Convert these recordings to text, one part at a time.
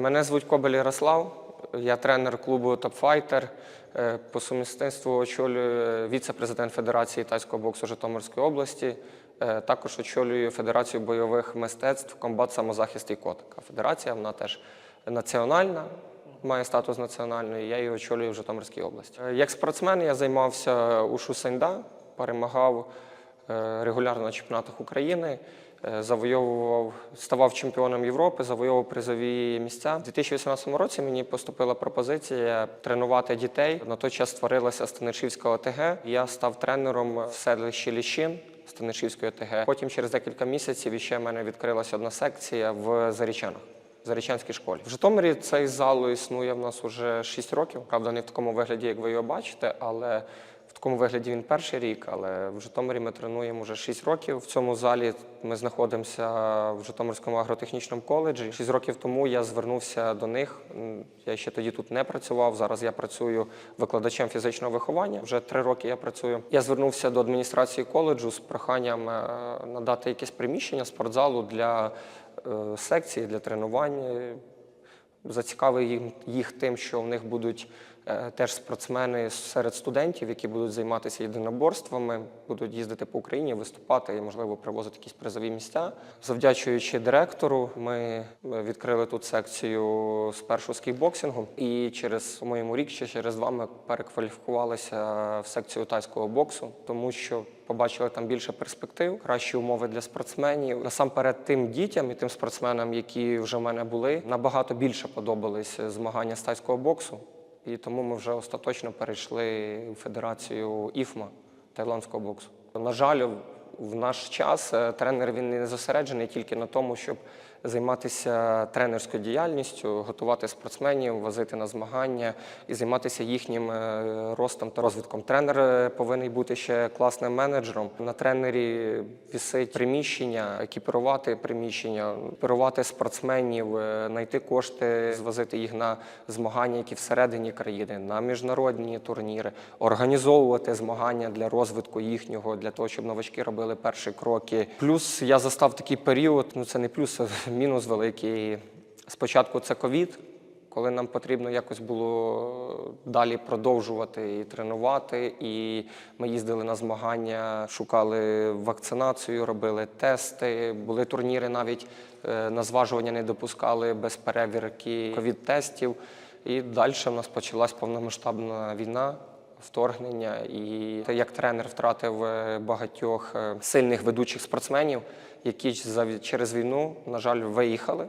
Мене звуть Кобель Ярослав, я тренер клубу Топфайтер. Е, По сумісництву очолюю віце-президент Федерації тайського боксу Житомирської області. Е, Також очолюю Федерацію бойових мистецтв комбат самозахист і котика. Федерація вона теж національна, має статус національної. Я її очолюю в Житомирській області. Е, Як спортсмен я займався у Шусеньда, перемагав е, регулярно на чемпіонатах України. Е, Завойовував, ставав чемпіоном Європи, завойовував призові місця. У 2018 році мені поступила пропозиція тренувати дітей. На той час створилася Станишівська ОТГ. Я став тренером в селищі Ліщин Станишівської ОТГ. Потім через декілька місяців іще в мене відкрилася одна секція в Зарічанах. Зарічанській школі. В Житомирі цей зал існує в нас уже 6 років. Правда, не в такому вигляді, як ви його бачите, але такому вигляді він перший рік. Але в Житомирі ми тренуємо вже 6 років. В цьому залі ми знаходимося в Житомирському агротехнічному коледжі. 6 років тому я звернувся до них. Я ще тоді тут не працював. Зараз я працюю викладачем фізичного виховання. Вже 3 роки я працюю. Я звернувся до адміністрації коледжу з проханням е, надати якесь приміщення спортзалу для е, секції, для тренувань. Зацікавив їх тим, що в них будуть теж спортсмени серед студентів, які будуть займатися єдиноборствами, будуть їздити по Україні, виступати і, можливо, привозити якісь призові місця. Завдячуючи директору, ми е, відкрили тут секцію спершу з кікбоксингу, і через по-моєму рік ще через два ми перекваліфікувалися в секцію тайського боксу, тому що побачили там більше перспектив, кращі умови для спортсменів. Насамперед, тим дітям і тим спортсменам, які вже в мене були, набагато більше подобались змагання з тайського боксу. І тому ми вже остаточно перейшли в федерацію ІФМА тайландського боксу. На жаль, в наш час е, тренер він не зосереджений тільки на тому, щоб займатися тренерською діяльністю, готувати спортсменів, возити на змагання і займатися їхнім е, ростом та розвитком. Тренер е, повинен бути ще класним менеджером. На тренері вісить приміщення, екіпірувати приміщення, екіпірувати спортсменів, е, знайти кошти, звозити їх на змагання, які всередині країни, на міжнародні турніри, організовувати змагання для розвитку їхнього, для того, щоб новачки робили перші кроки. Плюс я застав такий період, ну це не плюс, мінус великий. Спочатку це ковід, коли нам потрібно якось було далі продовжувати і тренувати. І ми їздили на змагання, шукали вакцинацію, робили тести. Були турніри, навіть е, на зважування не допускали без перевірки ковід-тестів. І далі в нас почалась повномасштабна війна. Вторгнення, і як тренер втратив е, багатьох е, сильних ведучих спортсменів, які через війну, на жаль, виїхали.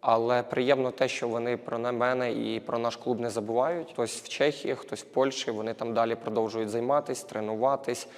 Але приємно те, що вони про мене і про наш клуб не забувають. Хтось в Чехії, хтось в Польщі. Вони там далі продовжують займатися, тренуватись.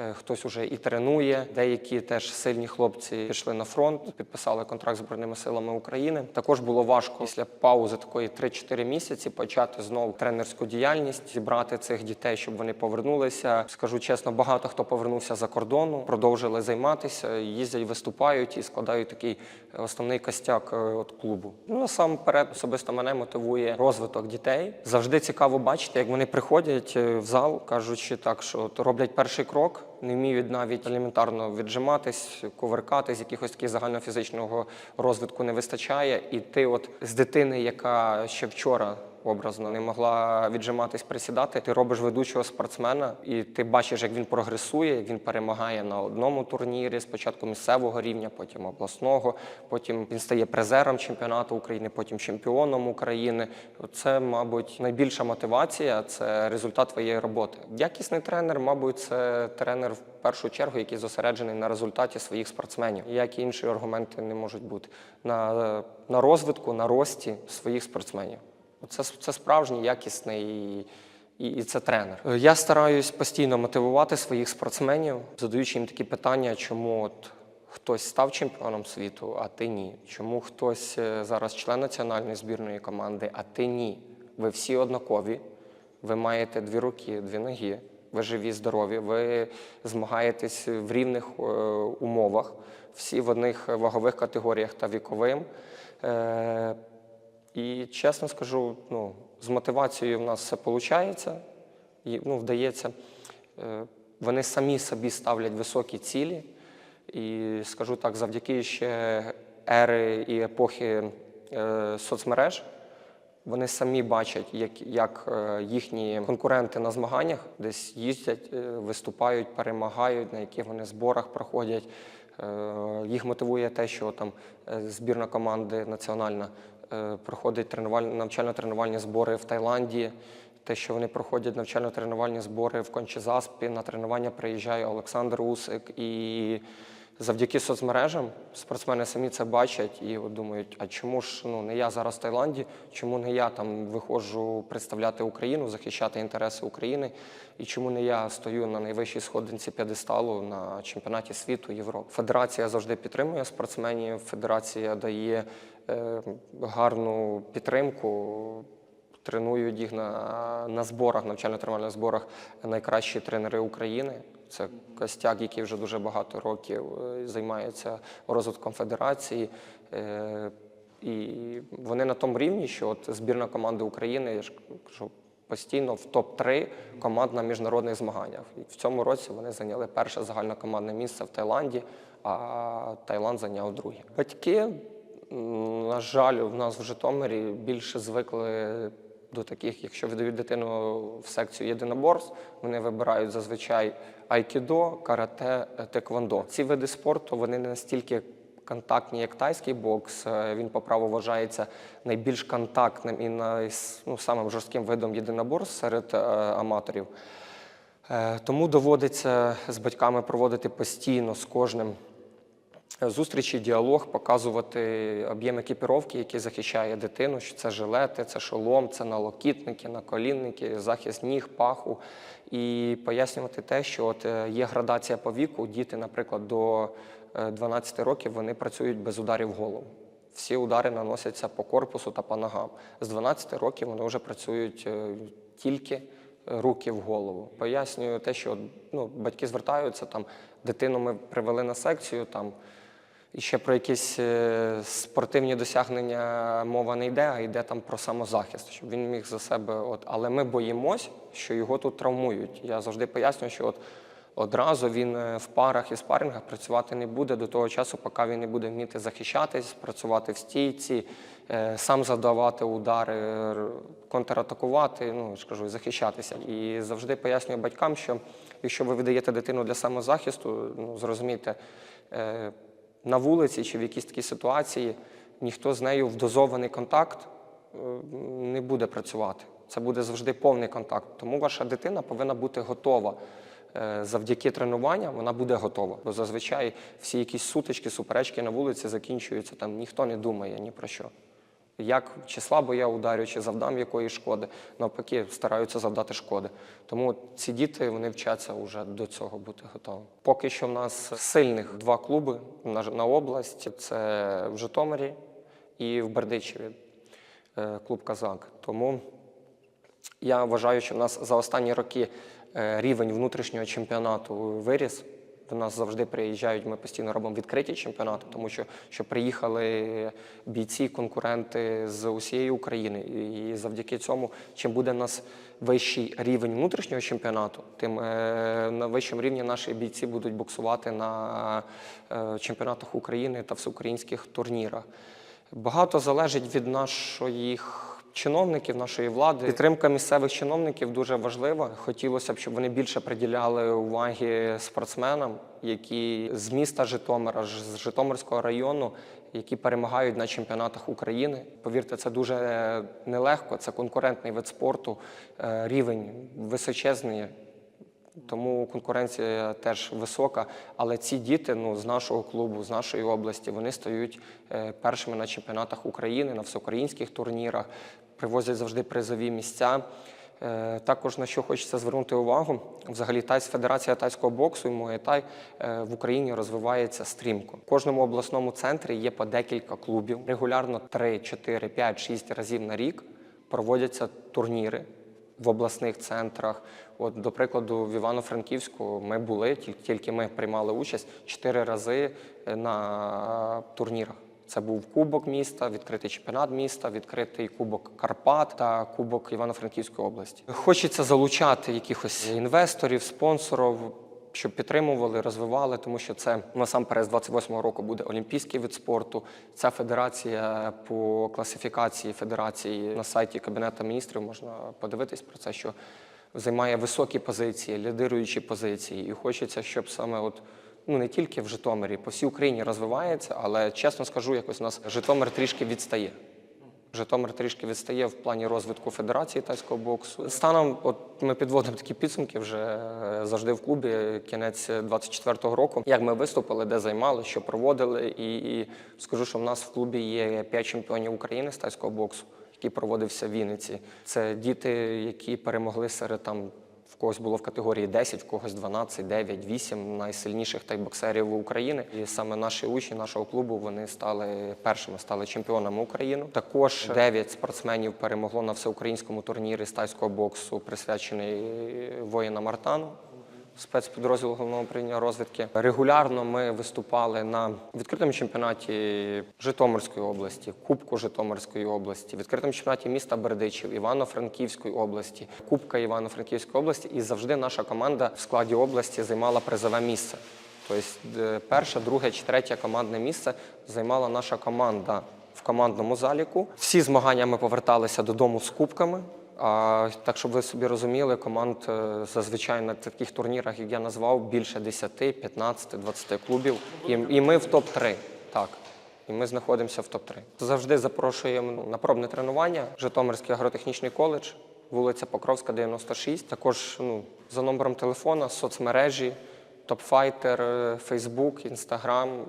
Е, Хтось уже і тренує. Деякі теж сильні хлопці пішли на фронт, підписали контракт з збройними силами України. Також було важко після паузи такої 3-4 місяці почати знову тренерську діяльність, зібрати цих дітей, щоб вони повернулися. Скажу чесно, багато хто повернувся за кордону, продовжили займатися, їздять, виступають і складають такий основний костяк е, от клубу. Ну насамперед особисто мене мотивує розвиток дітей. Завжди цікаво бачити, як вони приходять е, в зал, кажучи так, що роблять перший крок, не вміють навіть елементарно віджиматись, кувиркатись, якихось таких загальнофізичного розвитку не вистачає. І ти, от з дитини, яка ще вчора образно не могла віджиматись, присідати. Ти робиш ведучого спортсмена, і ти бачиш, як він прогресує, як він перемагає на одному турнірі, спочатку місцевого рівня, потім обласного, потім він стає призером чемпіонату України, потім чемпіоном України. Це, мабуть, найбільша мотивація це результат твоєї роботи. Якісний тренер, мабуть, це тренер в першу чергу, який зосереджений на результаті своїх спортсменів. Ніякі інші аргументи не можуть бути на, на розвитку, на рості своїх спортсменів. Це, це справжній якісний і, і, це тренер. Е, Я стараюсь постійно мотивувати своїх спортсменів, задаючи їм такі питання, чому от хтось став чемпіоном світу, а ти ні. Чому хтось е, зараз член національної збірної команди, а ти ні. Ви всі однакові, ви маєте дві руки, дві ноги, ви живі, здорові, ви змагаєтесь в рівних е, умовах, всі в одних вагових категоріях та віковим. Е, чесно скажу, ну, з мотивацією в нас все виходить, ну, вдається. Е, Вони самі собі ставлять високі цілі. І скажу так, завдяки ще ери і епохи е, соцмереж. Вони самі бачать, як, як е, їхні конкуренти на змаганнях десь їздять, виступають, перемагають, на яких вони зборах проходять. Їх мотивує те, що там збірна команди національна проходить тренуваль- навчально-тренувальні збори в Таїланді. Те, що вони проходять навчально-тренувальні збори в Кончезаспі, на тренування приїжджає Олександр Усик. І завдяки соцмережам спортсмени самі це бачать і думають, а чому ж ну, не я зараз в Таїланді, чому не я там виходжу представляти Україну, захищати інтереси України, і чому не я стою на найвищій сходинці п'єдесталу на чемпіонаті світу Європи. Федерація завжди підтримує спортсменів, федерація дає е, гарну підтримку. Тренують їх на, на зборах, навчально-тренувальних зборах найкращі тренери України. Це Костяк, який вже дуже багато років е, займається розвитком федерації. Е, І вони на тому рівні, що от збірна команда України, я ж кажу, постійно в топ-3 команд на міжнародних змаганнях. І в цьому році вони зайняли перше загальнокомандне місце в Таїланді, а Таїланд зайняв друге. Батьки, на жаль, в нас в Житомирі більше звикли до таких, якщо віддають дитину в секцію єдиноборств, вони вибирають зазвичай айкідо, карате, е, теквондо. Ці види спорту вони не настільки контактні, як тайський бокс. Е, Він по праву вважається найбільш контактним і най, ну, самим жорстким видом єдиноборств серед е, аматорів. Тому доводиться з батьками проводити постійно з кожним зустрічі, діалог, показувати об'єм екіпіровки, який захищає дитину, що це жилети, це шолом, це налокітники, наколінники, захист ніг, паху. І пояснювати те, що от е, є градація по віку. Діти, наприклад, до е, 12 років вони працюють без ударів голову. Всі удари наносяться по корпусу та по ногам. З 12 років вони вже працюють е, тільки руки в голову. Пояснюю те, що ну, батьки звертаються там, дитину ми привели на секцію, там і ще про якісь е, спортивні досягнення мова не йде, а йде там про самозахист, щоб він міг за себе. От, але ми боїмось, що його тут травмують. Я завжди пояснюю, що от одразу він е, в парах і спарингах працювати не буде до того часу, поки він не буде вміти захищатись, працювати в стійці, е, сам задавати удари, контратакувати, ну я ж кажу, захищатися. І завжди пояснюю батькам, що якщо ви видаєте дитину для самозахисту, ну зрозумійте. На вулиці чи в якійсь такій ситуації ніхто з нею в дозований контакт е, не буде працювати. Це буде завжди повний контакт. Тому ваша дитина повинна бути готова. Е, Завдяки тренуванням вона буде готова. Бо зазвичай всі якісь сутички, суперечки на вулиці закінчуються, там ніхто не думає ні про що. Як чи слабо я ударю, чи завдам якої шкоди, навпаки, стараються завдати шкоди. Тому ці діти вони вчаться вже до цього бути готовими. Поки що в нас сильних два клуби на, на область: це в Житомирі і в Бердичеві, е, клуб Казак. Тому я вважаю, що в нас за останні роки е, рівень внутрішнього чемпіонату виріс. До нас завжди приїжджають, ми постійно робимо відкриті чемпіонати, тому що, що приїхали бійці, конкуренти з усієї України. І завдяки цьому, чим буде в нас вищий рівень внутрішнього чемпіонату, тим е, на вищому рівні наші бійці будуть боксувати на е, чемпіонатах України та всеукраїнських турнірах. Багато залежить від нашої чиновників, нашої влади. Підтримка місцевих чиновників дуже важлива. Хотілося б, щоб вони більше приділяли уваги спортсменам, які з міста Житомира, з Житомирського району, які перемагають на чемпіонатах України. Повірте, це дуже нелегко. Це конкурентний вид спорту, е, рівень височезний. Тому конкуренція теж висока. Але ці діти ну, з нашого клубу, з нашої області, вони стають е, першими на чемпіонатах України, на всеукраїнських турнірах, привозять завжди призові місця. Е, Також на що хочеться звернути увагу, взагалі тайсь Федерація тайського боксу і Муay-Тай е, в Україні розвивається стрімко. В кожному обласному центрі є по декілька клубів. Регулярно 3, 4, 5, 6 разів на рік проводяться турніри в обласних центрах. От, до прикладу, в Івано-Франківську ми були, тільки, ми приймали участь чотири рази е, на турнірах. Це був Кубок міста, відкритий чемпіонат міста, відкритий Кубок Карпат та Кубок Івано-Франківської області. Хочеться залучати якихось інвесторів, спонсорів. щоб підтримували, розвивали, тому що це насамперед з 28-го року буде олімпійський вид спорту. Ця федерація по класифікації федерації на сайті Кабінету міністрів можна подивитись про це, що займає високі позиції, лідируючі позиції. І хочеться, щоб саме от ну не тільки в Житомирі, по всій Україні розвивається, але чесно скажу, якось у нас Житомир трішки відстає. Житомир трішки відстає в плані розвитку Федерації тайського боксу. Станом, от ми підводимо такі підсумки вже е, завжди в клубі. Кінець 24-го року. Як ми виступили, де займали, що проводили, і, і скажу, що в нас в клубі є 5 чемпіонів України з тайського боксу, який проводився в Вінниці. Це діти, які перемогли серед там. В когось було в категорії 10, в когось 12, 9, 8 найсильніших тайбоксерів України. І саме наші учні нашого клубу вони стали першими, стали чемпіонами України. Також 9 спортсменів перемогло на всеукраїнському турнірі з тайського боксу, присвячений воїнам Артану. Спецпідрозділу головного управління розвідки. Регулярно ми виступали на відкритому чемпіонаті Житомирської області, Кубку Житомирської області, відкритому чемпіонаті міста Бердичів, Івано-Франківської області, Кубка Івано-Франківської області. І завжди наша команда в складі області займала призове місце. Тобто е, перше, друге чи третє командне місце займала наша команда в командному заліку. Всі змагання ми поверталися додому з кубками. А так, щоб ви собі розуміли, команд е, зазвичай на таких турнірах, як я назвав, більше 10, 15, 20 клубів. І, і ми в топ-3. Так. І ми знаходимося в топ-3. Завжди запрошуємо на пробне тренування. Житомирський агротехнічний коледж, вулиця Покровська, 96. Також ну, за номером телефона, соцмережі, Топфайтер, Фейсбук, Інстаграм.